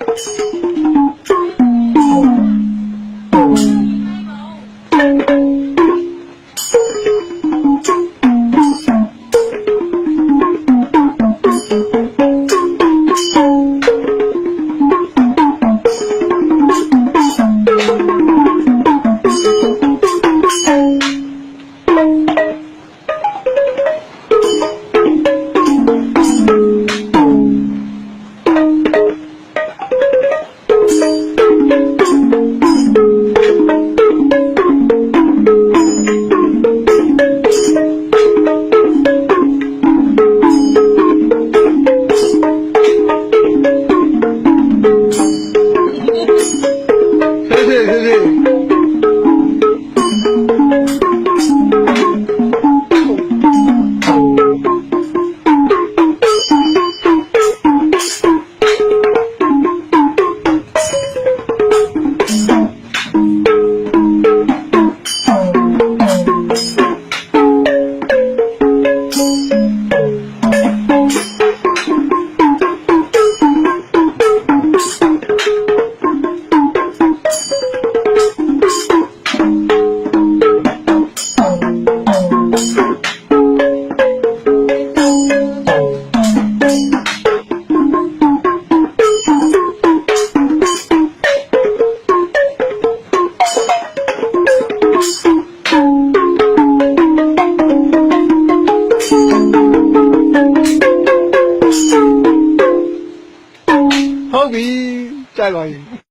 Thank you. ဟေး ဟုတ်ပြီကြိုက်ပါပြီ